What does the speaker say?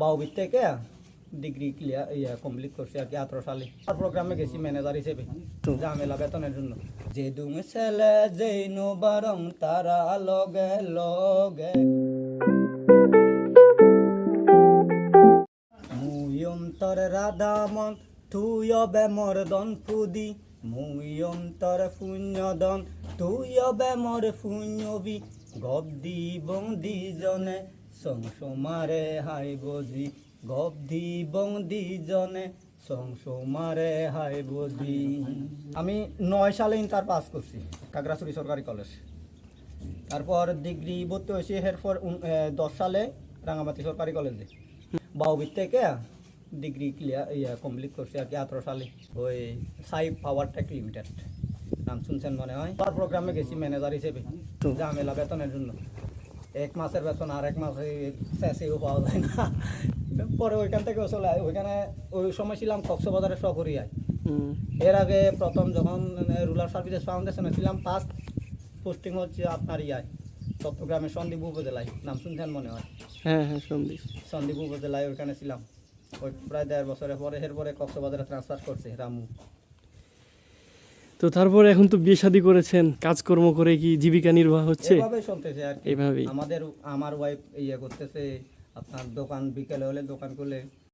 বাউবির থেকে degree clear ইয়া complete করছি আর কি আঠারো সালে। আর প্রোগ্রামে গেছি ম্যানেজার হিসেবে ঝামেলা বেতনের জন্য। যে দুম ছেলে যেই বারং তারা লগে লগে। মুই অন্তর রাধামন তুই অবে মোর দন ফুদি। মুই অন্তর শূন্যদন তুই অবে মোর শূন্যবি গপ দি বং দি জনে সংসমারে হাই বজি গপ দি বং দি জনে। সংসমারে হাই বজি। আমি নয় সালে ইন্টার পাস করছি কাগড়াছড়ি সরকারি কলেজ। তারপর ডিগ্রি ভর্তি হয়েছি এরপর দশ সালে রাঙামাটি সরকারি কলেজে। বাউবির থেকে ডিগ্রি ক্লিয়ার ইয়া কমপ্লিট করছি আর কি আঠারো সালে। ওই সাই পাওয়ার টেক লিমিটেড নাম শুনছেন মনে হয়? তার প্রোগ্রামে গেছি ম্যানেজার হিসেবে তো ঝামেলা বেতনের জন্য। এক মাসের বেতন আর এক মাসে শেষেও পাওয়া যায় না। পরে ওইখান থেকে চলে। ওইখানে ওই সময় ছিলাম কক্সবাজারের সকরিয়ায় এর আগে প্রথম যখন রুরাল সার্ভিসেস ফাউন্ডেশনে ছিলাম ফার্স্ট পোস্টিং হচ্ছে আপনার ইয়ায় চট্টগ্রামের সন্দীপ উপজেলায়। নাম শুনছেন মনে হয়? হ্যাঁ হ্যাঁ সন্দেশ সন্দীপ উপজেলায় ওইখানে ছিলাম। ওই প্রায় দেড় বছরের পরে এরপরে কক্সবাজারে ট্রান্সফার করছে রামু। তো তারপর এখন তো বিয়ে শাদী করেছেন কাজকর্ম করে কি জীবিকা নির্বাহ হচ্ছে? চলতেছে আর আমাদের আমার ওয়াইফ ইয়ে করতেছে আপনার দোকান বিকেলে হলে দোকান করলে